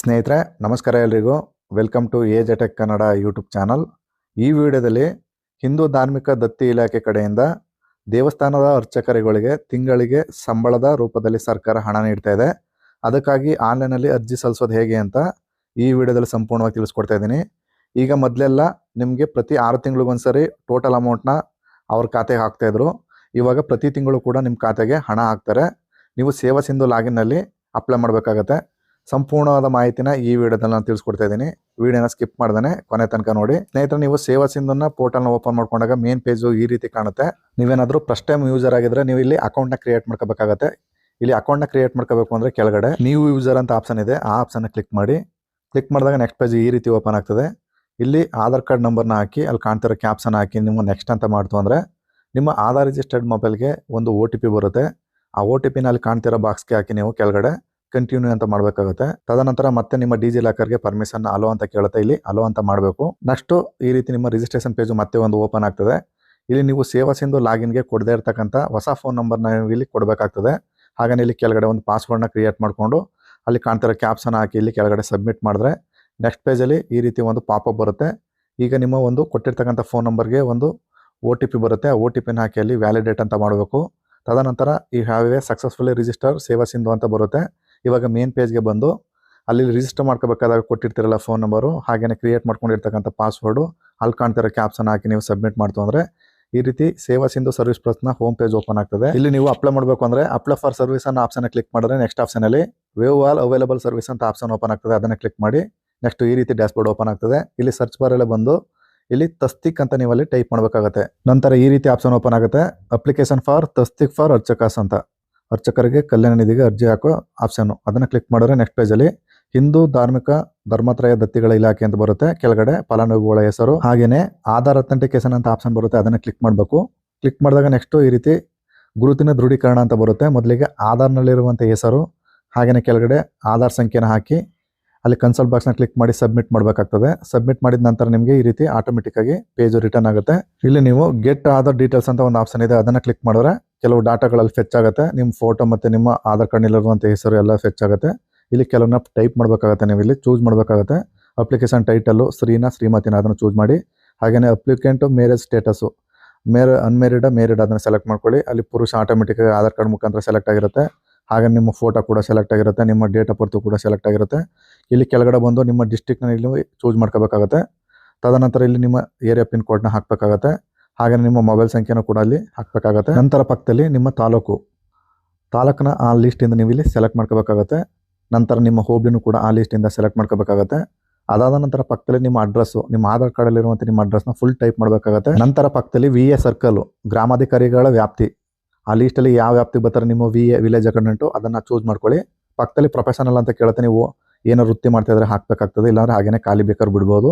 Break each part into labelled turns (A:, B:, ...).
A: ಸ್ನೇಹಿತರೆ, ನಮಸ್ಕಾರ ಎಲ್ರಿಗೂ. Welcome to a tech Kannada YouTube channel ಈ ವಿಡಿಯೋದಲ್ಲಿ ಹಿಂದೂ ಧಾರ್ಮಿಕ ದತ್ತಿ ಇಲಾಖೆ ಕಡೆಯಿಂದ ದೇವಸ್ಥಾನದ ಅರ್ಚಕರುಗಳಿಗೆ ತಿಂಗಳಿಗೆ ಸಂಬಳದ ರೂಪದಲ್ಲಿ ಸರ್ಕಾರ ಹಣ ನೀಡ್ತಾ ಇದೆ. ಅದಕ್ಕಾಗಿ ಆನ್ಲೈನಲ್ಲಿ ಅರ್ಜಿ ಸಲ್ಲಿಸೋದು ಹೇಗೆ ಅಂತ ಈ ವಿಡಿಯೋದಲ್ಲಿ ಸಂಪೂರ್ಣವಾಗಿ ತಿಳಿಸ್ಕೊಡ್ತಾ ಇದ್ದೀನಿ. ಈಗ ಮೊದಲೆಲ್ಲ ನಿಮಗೆ ಪ್ರತಿ ಆರು ತಿಂಗಳಿಗೊಂದ್ಸರಿ ಟೋಟಲ್ ಅಮೌಂಟ್ನ ಅವ್ರ ಖಾತೆಗೆ ಹಾಕ್ತಾಯಿದ್ರು ಇವಾಗ ಪ್ರತಿ ತಿಂಗಳು ಕೂಡ ನಿಮ್ಮ ಖಾತೆಗೆ ಹಣ ಹಾಕ್ತಾರೆ. ನೀವು ಸೇವಾ ಸಿಂಧು ಲಾಗಿನ್ನಲ್ಲಿ ಅಪ್ಲೈ ಮಾಡಬೇಕಾಗತ್ತೆ. ಸಂಪೂರ್ಣವಾದ ಮಾಹಿತಿನ ಈ ವಿಡಿಯೋದಲ್ಲಿ ನಾನು ತಿಳಿಸ್ಕೊಡ್ತಾ ಇದ್ದೀನಿ. ವಿಡಿಯೋನ ಸ್ಕಿಪ್ ಮಾಡ್ದಾನೆ, ಕೊನೆ ತನಕ ನೋಡಿ. ಸ್ನೇಹಿತರೆ, ನೀವು ಸೇವಾ ಸಿಂಧುನ ಪೋರ್ಟಲ್ನ ಓಪನ್ ಮಾಡ್ಕೊಂಡಾಗ ಮೇನ್ ಪೇಜು ಈ ರೀತಿ ಕಾಣುತ್ತೆ. ನೀವೇನಾದರೂ ಫಸ್ಟ್ ಟೈಮ್ ಯೂಸರ್ ಆಗಿದ್ರೆ ನೀವು ಇಲ್ಲಿ ಅಕೌಂಟ್ನ ಕ್ರಿಯೇಟ್ ಮಾಡ್ಕೋಬೇಕಾಗತ್ತೆ. ಇಲ್ಲಿ ಅಕೌಂಟ್ನ ಕ್ರಿಯೇಟ್ ಮಾಡ್ಕೋಬೇಕು ಅಂದರೆ ಕೆಳಗಡೆ ನೀವು ಯೂಸರ್ ಅಂತ ಆಪ್ಷನ್ ಇದೆ. ಆ ಆಪ್ಷನ್ನ ಕ್ಲಿಕ್ ಮಾಡಿ. ಕ್ಲಿಕ್ ಮಾಡಿದಾಗ ನೆಕ್ಸ್ಟ್ ಪೇಜ್ ಈ ರೀತಿ ಓಪನ್ ಆಗ್ತದೆ. ಇಲ್ಲಿ ಆಧಾರ್ ಕಾರ್ಡ್ ನಂಬರ್ನ ಹಾಕಿ, ಅಲ್ಲಿ ಕಾಣ್ತಿರೋ ಕ್ಯಾಪ್ಸನ್ನ ಹಾಕಿ, ನಿಮ್ಮ ನೆಕ್ಸ್ಟ್ ಅಂತ ಮಾಡ್ತು ಅಂದರೆ ನಿಮ್ಮ ಆಧಾರ್ ರಿಜಿಸ್ಟರ್ಡ್ ಮೊಬೈಲ್ಗೆ ಒಂದು ಒ ಟಿ ಪಿ ಬರುತ್ತೆ. ಆ ಒ ಟಿ ಪಿನ ಅಲ್ಲಿ ಕಾಣ್ತಿರೋ ಬಾಕ್ಸ್ಗೆ ಹಾಕಿ ನೀವು ಕೆಳಗಡೆ ಕಂಟಿನ್ಯೂ ಅಂತ ಮಾಡಬೇಕಾಗುತ್ತೆ. ತದನಂತರ ಮತ್ತೆ ನಿಮ್ಮ ಡಿಜಿ ಲಾಕರ್ಗೆ ಪರ್ಮಿಷನ್ ಅಲೋ ಅಂತ ಕೇಳುತ್ತೆ ಇಲ್ಲಿ. ಅಲೋ ಅಂತ ಮಾಡಬೇಕು. ನೆಕ್ಸ್ಟ್ ಈ ರೀತಿ ನಿಮ್ಮ ರಿಜಿಸ್ಟ್ರೇಷನ್ ಪೇಜು ಮತ್ತೆ ಒಂದು ಓಪನ್ ಆಗ್ತದೆ. ಇಲ್ಲಿ ನೀವು ಸೇವಾ ಸಿಂಧು ಲಾಗಿನ್ಗೆ ಕೊಡದೇ ಇರತಕ್ಕಂಥ ಹೊಸ ಫೋನ್ ನಂಬರ್ನ ಇಲ್ಲಿ ಕೊಡಬೇಕಾಗ್ತದೆ. ಹಾಗೆ ಇಲ್ಲಿ ಕೆಳಗಡೆ ಒಂದು ಪಾಸ್ವರ್ಡ್ನ ಕ್ರಿಯೇಟ್ ಮಾಡಿಕೊಂಡು ಅಲ್ಲಿ ಕಾಣ್ತಿರೋ ಕ್ಯಾಪ್ಸನ್ನ ಹಾಕಿ ಇಲ್ಲಿ ಕೆಳಗಡೆ ಸಬ್ಮಿಟ್ ಮಾಡಿದ್ರೆ ನೆಕ್ಸ್ಟ್ ಪೇಜಲ್ಲಿ ಈ ರೀತಿ ಒಂದು ಪಾಪಪ್ ಬರುತ್ತೆ. ಈಗ ನಿಮ್ಮ ಒಂದು ಕೊಟ್ಟಿರ್ತಕ್ಕಂಥ ಫೋನ್ ನಂಬರ್ಗೆ ಒಂದು ಒ ಟಿ ಪಿ ಬರುತ್ತೆ. ಆ ಒ ಟಿ ಪಿನ ಹಾಕಿ ಅಲ್ಲಿ ವ್ಯಾಲಿಡೇಟ್ ಅಂತ ಮಾಡಬೇಕು. ತದನಂತರ ಈ ಹ್ಯಾವ್ ಎ ರಿಜಿಸ್ಟರ್ ಸೇವಾ ಸಿಂಧು ಅಂತ ಬರುತ್ತೆ. ಇವಾಗ ಮೇನ್ ಪೇಜ್ಗೆ ಬಂದು ಅಲ್ಲಿ ರಿಜಿಸ್ಟರ್ ಮಾಡ್ಕೋಬೇಕಾದಾಗ ಕೊಟ್ಟಿರ್ತಿರಲ್ಲ ಫೋನ್ ನಂಬರು ಹಾಗೆಯೇ ಕ್ರಿಯೇಟ್ ಮಾಡ್ಕೊಂಡಿರ್ತಕ್ಕಂಥ ಪಾಸ್ವರ್ಡು ಅಲ್ಲಿ ಕಾಣ್ತಿರೋ ಕ್ಯಾಪ್ಸನ್ ಹಾಕಿ ನೀವು ಸಬ್ಮಿಟ್ ಮಾಡ್ತು ಅಂದರೆ ಈ ರೀತಿ ಸೇವಾ ಸಿಂಧು ಸರ್ವಿಸ್ ಪ್ಲಸ್ನ ಹೋಮ್ ಪೇಜ್ ಓಪನ್ ಆಗ್ತದೆ. ಇಲ್ಲಿ ನೀವು ಅಪ್ಲೈ ಮಾಡಬೇಕು ಅಂದರೆ ಅಪ್ಲೈ ಫಾರ್ ಸರ್ವಿಸ್ ಅನ್ನೋ ಆಪ್ಷನ್ ಕ್ಲಿಕ್ ಮಾಡಿದ್ರೆ ನೆಕ್ಸ್ಟ್ ಆಪ್ಷನಲ್ಲಿ ವೇವ್ ಆಲ್ ಅವೈಲಬಲ್ ಸರ್ವಿಸ್ ಅಂತ ಆಪ್ಷನ್ ಓಪನ್ ಆಗ್ತದೆ. ಅದನ್ನು ಕ್ಲಿಕ್ ಮಾಡಿ ನೆಕ್ಸ್ಟ್ ಈ ರೀತಿ ಡ್ಯಾಶ್ ಬೋರ್ಡ್ ಓಪನ್ ಆಗ್ತದೆ. ಇಲ್ಲಿ ಸರ್ಚ್ ಬಾರಲ್ಲೇ ಬಂದು ಇಲ್ಲಿ ತಸ್ತಿಕ್ ಅಂತ ನೀವು ಅಲ್ಲಿ ಟೈಪ್ ಮಾಡಬೇಕಾಗತ್ತೆ. ನಂತರ ಈ ರೀತಿ ಆಪ್ಷನ್ ಓಪನ್ ಆಗುತ್ತೆ. Application for Tasdik for archakas ಅಂತ. ಅರ್ಚಕರಿಗೆ ಕಲ್ಯಾಣ ನಿಧಿಗೆ ಅರ್ಜಿ ಹಾಕೋ ಆಪ್ಷನ್ನು ಅದನ್ನು ಕ್ಲಿಕ್ ಮಾಡಿದ್ರೆ ನೆಕ್ಸ್ಟ್ ಪೇಜಲ್ಲಿ ಹಿಂದೂ ಧಾರ್ಮಿಕ ಧರ್ಮತ್ರಯ ದತ್ತಿಗಳ ಇಲಾಖೆ ಅಂತ ಬರುತ್ತೆ. ಕೆಳಗಡೆ ಫಲಾನುಭವಿಗಳ ಹೆಸರು ಹಾಗೆಯೇ ಆಧಾರ್ ಅಥೆಂಟಿಕೇಶನ್ ಅಂತ ಆಪ್ಷನ್ ಬರುತ್ತೆ, ಅದನ್ನು ಕ್ಲಿಕ್ ಮಾಡಬೇಕು. ಕ್ಲಿಕ್ ಮಾಡಿದಾಗ ನೆಕ್ಸ್ಟು ಈ ರೀತಿ ಗುರುತಿನ ದೃಢೀಕರಣ ಅಂತ ಬರುತ್ತೆ. ಮೊದಲಿಗೆ ಆಧಾರ್ನಲ್ಲಿರುವಂಥ ಹೆಸರು ಹಾಗೆಯೇ ಕೆಳಗಡೆ ಆಧಾರ್ ಸಂಖ್ಯೆನ ಹಾಕಿ ಅಲ್ಲಿ ಕನ್ಸಲ್ಟ್ ಬಾಕ್ಸ್ನ ಕ್ಲಿಕ್ ಮಾಡಿ ಸಬ್ಮಿಟ್ ಮಾಡಬೇಕಾಗ್ತದೆ. ಸಬ್ಮಿಟ್ ಮಾಡಿದ ನಂತರ ನಿಮಗೆ ಈ ರೀತಿ ಆಟೋಮೆಟಿಕ್ ಆಗಿ ಪೇಜು ರಿಟರ್ನ್ ಆಗುತ್ತೆ. ಇಲ್ಲಿ ನೀವು ಗೆಟ್ ಆಧಾರ್ ಡೀಟೇಲ್ಸ್ ಅಂತ ಒಂದು ಆಪ್ಷನ್ ಇದೆ, ಅದನ್ನು ಕ್ಲಿಕ್ ಮಾಡಿದ್ರೆ ಕೆಲವು ಡಾಟಾಗಳಲ್ಲಿ ಫೆಚ್ ಆಗುತ್ತೆ. ನಿಮ್ಮ ಫೋಟೋ ಮತ್ತು ನಿಮ್ಮ ಆಧಾರ್ ಕಾರ್ಡ್ನಲ್ಲಿರುವಂಥ ಹೆಸರು ಎಲ್ಲ ಫೆಚ್ ಆಗುತ್ತೆ. ಇಲ್ಲಿ ಕೆಲವನ್ನ ಟೈಪ್ ಮಾಡಬೇಕಾಗತ್ತೆ ನೀವು ಇಲ್ಲಿ ಚೂಸ್ ಮಾಡಬೇಕಾಗುತ್ತೆ. ಅಪ್ಲಿಕೇಶನ್ ಟೈಟಲ್ಲು ಶ್ರೀನಾ, ಶ್ರೀಮತಿನ ಅದನ್ನು ಚೂಸ್ ಮಾಡಿ. ಹಾಗೆಯೇ ಅಪ್ಲಿಕೆಂಟು ಮ್ಯಾರೇಜ್ ಸ್ಟೇಟಸ್ಸು ಮೇರ್ ಅನ್ಮೇರಿಡ ಮೇರಿಡ್ ಅದನ್ನು ಸೆಲೆಕ್ಟ್ ಮಾಡ್ಕೊಳ್ಳಿ. ಅಲ್ಲಿ ಪುರುಷ ಆಟೋಮೆಟಿಕ್ ಆಧಾರ್ ಕಾರ್ಡ್ ಮುಖಾಂತರ ಸೆಲೆಕ್ಟ್ ಆಗಿರುತ್ತೆ. ಹಾಗೆ ನಿಮ್ಮ ಫೋಟೋ ಕೂಡ ಸೆಲೆಕ್ಟ್ ಆಗಿರುತ್ತೆ. ನಿಮ್ಮ ಡೇಟ್ ಆಫ್ ಬರ್ತು ಕೂಡ ಸೆಲೆಕ್ಟ್ ಆಗಿರುತ್ತೆ. ಇಲ್ಲಿ ಕೆಳಗಡೆ ಬಂದು ನಿಮ್ಮ ಡಿಸ್ಟಿಕ್ನಲ್ಲಿ ಚೂಸ್ ಮಾಡ್ಕೋಬೇಕಾಗತ್ತೆ. ತದನಂತರ ಇಲ್ಲಿ ನಿಮ್ಮ ಏರಿಯಾ ಪಿನ್ ಕೋಡ್ನ ಹಾಕಬೇಕಾಗತ್ತೆ. ಹಾಗೆ ನಿಮ್ಮ ಮೊಬೈಲ್ ಸಂಖ್ಯೆನೂ ಕೂಡ ಅಲ್ಲಿ ಹಾಕಬೇಕಾಗತ್ತೆ. ನಂತರ ಪಕ್ಕದಲ್ಲಿ ನಿಮ್ಮ ತಾಲೂಕು. ತಾಲೂಕನ್ನ ಆ ಲಿಸ್ಟಿಂದ ನೀವು ಇಲ್ಲಿ ಸೆಲೆಕ್ಟ್ ಮಾಡ್ಕೋಬೇಕಾಗತ್ತೆ. ನಂತರ ನಿಮ್ಮ ಹೋಬ್ಳಿನೂ ಕೂಡ ಆ ಲಿಸ್ಟಿಂದ ಸೆಲೆಕ್ಟ್ ಮಾಡ್ಕೋಬೇಕಾಗತ್ತೆ. ಅದಾದ ನಂತರ ಪಕ್ಕದಲ್ಲಿ ನಿಮ್ಮ ಅಡ್ರೆಸ್ಸು ನಿಮ್ಮ ಆಧಾರ್ ಕಾರ್ಡಲ್ಲಿರುವಂಥ ನಿಮ್ಮ ಅಡ್ರೆಸ್ನ ಫುಲ್ ಟೈಪ್ ಮಾಡಬೇಕಾಗತ್ತೆ. ನಂತರ ಪಕ್ಕದಲ್ಲಿ ವಿ ಎ ಸರ್ಕಲು ಗ್ರಾಮಾಧಿಕಾರಿಗಳ ವ್ಯಾಪ್ತಿ. ಆ ಲೀಸ್ಟಲ್ಲಿ ಯಾವ ವ್ಯಾಪ್ತಿಗೆ ಬರ್ತಾರೆ ನಿಮ್ಮ ವಿ ಎ ವಿಲೇಜ್ ಅಕೌಂಟೆಂಟು ಅದನ್ನು ಚೂಸ್ ಮಾಡ್ಕೊಳ್ಳಿ. ಪಕ್ಕದಲ್ಲಿ ಪ್ರೊಫೆಷನಲ್ ಅಂತ ಕೇಳುತ್ತೆ ನೀವು. ಏನೋ ವೃತ್ತಿ ಮಾಡ್ತಾ ಇದ್ರೆ ಹಾಕಬೇಕಾಗ್ತದೆ, ಇಲ್ಲಾಂದರೆ ಹಾಗೇನೆ ಖಾಲಿ ಬೇಕಾದ್ರೆ ಬಿಡ್ಬೋದು.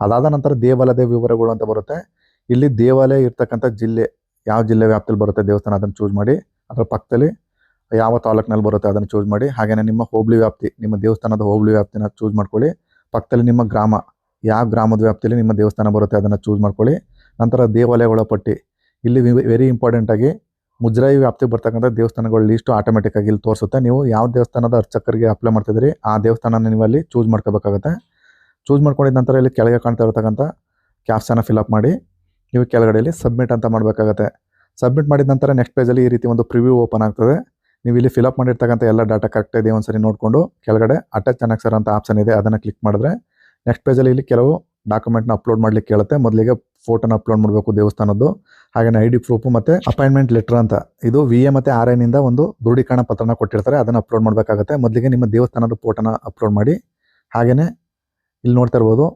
A: ಅದಾದ ನಂತರ ದೇವಾಲಯದ ವಿವರಗಳು ಅಂತ ಬರುತ್ತೆ. ಇಲ್ಲಿ ದೇವಾಲಯ ಇರ್ತಕ್ಕಂಥ ಜಿಲ್ಲೆ, ಯಾವ ಜಿಲ್ಲೆ ವ್ಯಾಪ್ತಿಯಲ್ಲಿ ಬರುತ್ತೆ ದೇವಸ್ಥಾನ ಅದನ್ನು ಚೂಸ್ ಮಾಡಿ, ಅದರ ಪಕ್ಕದಲ್ಲಿ ಯಾವ ತಾಲೂಕಿನಲ್ಲಿ ಬರುತ್ತೆ ಅದನ್ನು ಚೂಸ್ ಮಾಡಿ ಹಾಗೆಯೇ ನಿಮ್ಮ ಹೋಬಳಿ ವ್ಯಾಪ್ತಿ, ನಿಮ್ಮ ದೇವಸ್ಥಾನದ ಹೋಬಳಿ ವ್ಯಾಪ್ತಿನ ಚೂಸ್ ಮಾಡ್ಕೊಳ್ಳಿ. ಪಕ್ಕದಲ್ಲಿ ನಿಮ್ಮ ಗ್ರಾಮ, ಯಾವ ಗ್ರಾಮದ ವ್ಯಾಪ್ತಿಯಲ್ಲಿ ನಿಮ್ಮ ದೇವಸ್ಥಾನ ಬರುತ್ತೆ ಅದನ್ನು ಚೂಸ್ ಮಾಡ್ಕೊಳ್ಳಿ. ನಂತರ ದೇವಾಲಯಗಳ ಪಟ್ಟಿ ಇಲ್ಲಿ ವೆರಿ ಇಂಪಾರ್ಟೆಂಟ್ ಆಗಿ ಮುಜರಾಯಿ ವ್ಯಾಪ್ತಿಗೆ ಬರ್ತಕ್ಕಂಥ ದೇವಸ್ಥಾನಗಳ ಲೀಸ್ಟು ಆಟೋಮೆಟಿಕ್ ಆಗಿ ಇಲ್ಲಿ ತೋರಿಸುತ್ತೆ. ನೀವು ಯಾವ ದೇವಸ್ಥಾನದ ಅರ್ಚಕರಿಗೆ ಅಪ್ಲೈ ಮಾಡ್ತಿದ್ದೀರಿ, ಆ ದೇವಸ್ಥಾನ ನೀವು ಅಲ್ಲಿ ಚೂಸ್ ಮಾಡ್ಕೋಬೇಕಾಗುತ್ತೆ. ಚೂಸ್ ಮಾಡ್ಕೊಂಡಿದ ನಂತರ ಇಲ್ಲಿ ಕೆಳಗೆ ಕಾಣ್ತಾ ಇರತಕ್ಕಂಥ ಕ್ಯಾಪ್ಸನ್ನ ಫಿಲಪ್ ಮಾಡಿ. ನೀವು ಕೆಳಗಡೆ ಇಲ್ಲಿ ಸಬ್ಮಿಟ್ ಅಂತ ಮಾಡಬೇಕಾಗತ್ತೆ. ಸಬ್ಮಿಟ್ ಮಾಡಿದ ನಂತರ ನೆಕ್ಸ್ಟ್ ಪೇಜಲ್ಲಿ ಈ ರೀತಿ ಒಂದು ಪ್ರಿವ್ಯೂ ಓಪನ್ ಆಗ್ತದೆ. ನೀವು ಇಲ್ಲಿ ಫಿಲಪ್ ಮಾಡಿರ್ತಕ್ಕಂಥ ಎಲ್ಲ ಡಾಟಾ ಕರೆಕ್ಟ್ ಇದೆ ಒಂದ್ಸರಿ ನೋಡಿಕೊಂಡು ಕೆಳಗಡೆ ಅಟ್ಯಾಚ್ ಸರ್ ಅಂತ ಆಪ್ಷನ್ ಇದೆ, ಅದನ್ನು ಕ್ಲಿಕ್ ಮಾಡಿದ್ರೆ ನೆಕ್ಸ್ಟ್ ಪೇಜಲ್ಲಿ ಇಲ್ಲಿ ಕೆಲವು ಡಾಕ್ಯುಮೆಂಟ್ನ ಅಪ್ಲೋಡ್ ಮಾಡಲಿಕ್ಕೆ ಕೇಳುತ್ತೆ. ಮೊದಲಿಗೆ ಫೋಟೋನ ಅಪ್ಲೋಡ್ ಮಾಡಬೇಕು ದೇವಸ್ಥಾನದ್ದು. ಹಾಗೆಯೇ ಐ ಡಿ ಪ್ರೂಫು ಮತ್ತು ಅಪಾಯಿಂಟ್ಮೆಂಟ್ ಲೆಟರ್ ಅಂತ. ಇದು ವಿ ಎ ಮತ್ತು ಆರ್ ಎನಿಂದ ಒಂದು ದೃಢೀಕರಣ ಪತ್ರನ ಕೊಟ್ಟಿರ್ತಾರೆ, ಅದನ್ನು ಅಪ್ಲೋಡ್ ಮಾಡಬೇಕಾಗುತ್ತೆ. ಮೊದಲಿಗೆ ನಿಮ್ಮ ದೇವಸ್ಥಾನದ ಫೋಟೋನ ಅಪ್ಲೋಡ್ ಮಾಡಿ. ಹಾಗೆಯೇ ಇಲ್ಲಿ ನೋಡ್ತಾ ಇರ್ಬೋದು.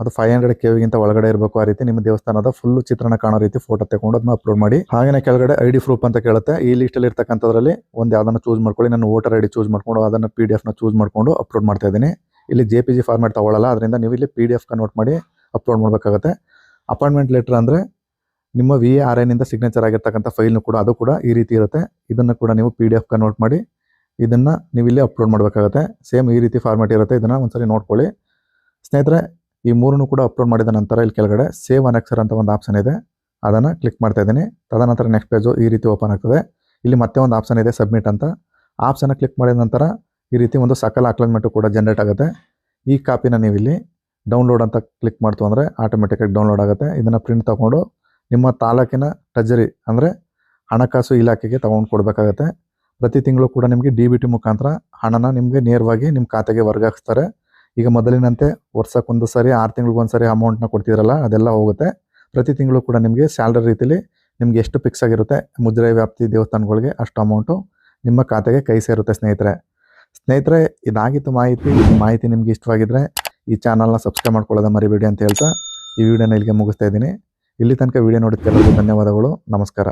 A: ಅದು ಫೈವ್ ಹಂಡ್ರೆಡ್ ಕೆವಿಗಿಂತ ಒಳಗಡೆ ಇರಬೇಕು. ಆ ರೀತಿ ನಿಮ್ಮ ದೇವಸ್ಥಾನದ ಫುಲ್ ಚಿತ್ರಣ ಕಾಣೋ ರೀತಿ ಫೋಟೋ ತಗೊಂಡು ಅದನ್ನ ಅಪ್ಲೋಡ್ ಮಾಡಿ. ಹಾಗೆ ಕೆಳಗಡೆ ಐ ಡಿ ಪ್ರೂಫ್ ಅಂತ ಕೇಳುತ್ತೆ. ಈ ಲಿಸ್ಟಲ್ಲಿ ಇರ್ತಕ್ಕಂಥದ್ರಲ್ಲಿ ಒಂದು ಯಾವ್ದನ್ನು ಚೂಸ್ ಮಾಡ್ಕೊಳ್ಳಿ. ನಾನು ವೋಟರ್ ಐ ಡಿ ಚೂಸ್ ಮಾಡ್ಕೊಂಡು ಅದನ್ನು ಪಿ ಡಿ ಎಫ್ನ ಚೂಸ್ ಮಾಡ್ಕೊಂಡು ಅಪ್ಲೋಡ್ ಮಾಡ್ತಾ ಇದ್ದೀನಿ. ಇಲ್ಲಿ ಜೆ ಪಿ ಜಿ ಫಾರ್ಮೆಟ್ ತಗೊಳ್ಳಲ್ಲ. ಅದರಿಂದ ನೀವು ಇಲ್ಲಿ ಪಿ ಡಿ ಎಫ್ ಕನ್ವರ್ಟ್ ಮಾಡಿ ಅಪ್ಲೋಡ್ ಮಾಡಬೇಕಾಗುತ್ತೆ. ಅಪಾಯಿಂಟ್ಮೆಂಟ್ ಲೆಟರ್ ಅಂದರೆ ನಿಮ್ಮ ವಿ ಎ ಆರ್ ಎನ್ನಿಂದ ಸಿಗ್ನೇಚರ್ ಆಗಿರ್ತಕ್ಕಂಥ ಫೈಲ್ನು ಕೂಡ ಅದು ಕೂಡ ಈ ರೀತಿ ಇರುತ್ತೆ. ಇದನ್ನು ಕೂಡ ನೀವು ಪಿ ಡಿ ಎಫ್ ಕನ್ವರ್ಟ್ ಮಾಡಿ ಇದನ್ನು ನೀವು ಇಲ್ಲಿ ಅಪ್ಲೋಡ್ ಮಾಡಬೇಕಾಗುತ್ತೆ. ಸೇಮ್ ಈ ರೀತಿ ಫಾರ್ಮೆಟ್ ಇರುತ್ತೆ. ಇದನ್ನು ಒಂದ್ಸರಿ ನೋಡ್ಕೊಳ್ಳಿ. ಸ್ನೇಹಿತರೆ ಈ ಮೂರನ್ನು ಕೂಡ ಅಪ್ಲೋಡ್ ಮಾಡಿದ ನಂತರ ಇಲ್ಲಿ ಕೆಳಗಡೆ ಸೇವ್ ಅನೆಕ್ಸರ್ ಅಂತ ಒಂದು ಆಪ್ಷನ್ ಇದೆ. ಅದನ್ನು ಕ್ಲಿಕ್ ಮಾಡ್ತಾ ಇದ್ದೀನಿ. ತದನಂತರ ನೆಕ್ಸ್ಟ್ ಪೇಜು ಈ ರೀತಿ ಓಪನ್ ಆಗ್ತದೆ. ಇಲ್ಲಿ ಮತ್ತೆ ಒಂದು ಆಪ್ಷನ್ ಇದೆ ಸಬ್ಮಿಟ್ ಅಂತ. ಆಪ್ಷನ್ನ ಕ್ಲಿಕ್ ಮಾಡಿದ ನಂತರ ಈ ರೀತಿ ಒಂದು ಸಕಲ ಅಕ್ಲೈನ್ಮೆಂಟು ಕೂಡ ಜನ್ರೇಟ್ ಆಗುತ್ತೆ. ಈ ಕಾಪಿನ ನೀವು ಇಲ್ಲಿ ಡೌನ್ಲೋಡ್ ಅಂತ ಕ್ಲಿಕ್ ಮಾಡ್ತು ಅಂದರೆ ಆಟೋಮೆಟಿಕಾಗಿ ಡೌನ್ಲೋಡ್ ಆಗುತ್ತೆ. ಇದನ್ನು ಪ್ರಿಂಟ್ ತೊಗೊಂಡು ನಿಮ್ಮ ತಾಲೂಕಿನ ಟ್ರೆಜರಿ ಅಂದರೆ ಹಣಕಾಸು ಇಲಾಖೆಗೆ ತೊಗೊಂಡು ಕೊಡಬೇಕಾಗತ್ತೆ. ಪ್ರತಿ ತಿಂಗಳು ಕೂಡ ನಿಮಗೆ ಡಿ ಬಿ ಟಿ ಮುಖಾಂತರ ಹಣನ ನಿಮಗೆ ನೇರವಾಗಿ ನಿಮ್ಮ ಖಾತೆಗೆ ವರ್ಗಾಯಿಸ್ತಾರೆ. ಈಗ ಮೊದಲಿನಂತೆ ವರ್ಷಕ್ಕೊಂದು ಸಾರಿ, ಆರು ತಿಂಗಳಿಗೊಂದು ಸಾರಿ ಅಮೌಂಟ್ನ ಕೊಡ್ತಿದ್ರಲ್ಲ, ಅದೆಲ್ಲ ಹೋಗುತ್ತೆ. ಪ್ರತಿ ತಿಂಗಳು ಕೂಡ ನಿಮಗೆ ಸ್ಯಾಲ್ರಿ ರೀತಿಲಿ ನಿಮಗೆ ಎಷ್ಟು ಫಿಕ್ಸ್ ಆಗಿರುತ್ತೆ ಮುದ್ರೆ ವ್ಯಾಪ್ತಿ ದೇವಸ್ಥಾನಗಳಿಗೆ ಅಷ್ಟು ಅಮೌಂಟು ನಿಮ್ಮ ಖಾತೆಗೆ ಕೈ ಸೇರುತ್ತೆ ಸ್ನೇಹಿತರೆ. ಸ್ನೇಹಿತರೆ, ಇದಾಗಿತ್ತು ಮಾಹಿತಿ. ಮಾಹಿತಿ ನಿಮಗೆ ಇಷ್ಟವಾಗಿದ್ರೆ ಈ ಚಾನಲ್ನ ಸಬ್ಸ್ಕ್ರೈಬ್ ಮಾಡ್ಕೊಳ್ಳೋದ ಮರಿಬೇಡಿ ಅಂತ ಹೇಳ್ತಾ ಈ ವಿಡಿಯೋನ ಇಲ್ಲಿಗೆ ಮುಗಿಸ್ತಾ ಇದ್ದೀನಿ. ಇಲ್ಲಿ ತನಕ ವಿಡಿಯೋ ನೋಡಿದ್ದೆಲ್ಲರಿಗೂ ಧನ್ಯವಾದಗಳು. ನಮಸ್ಕಾರ.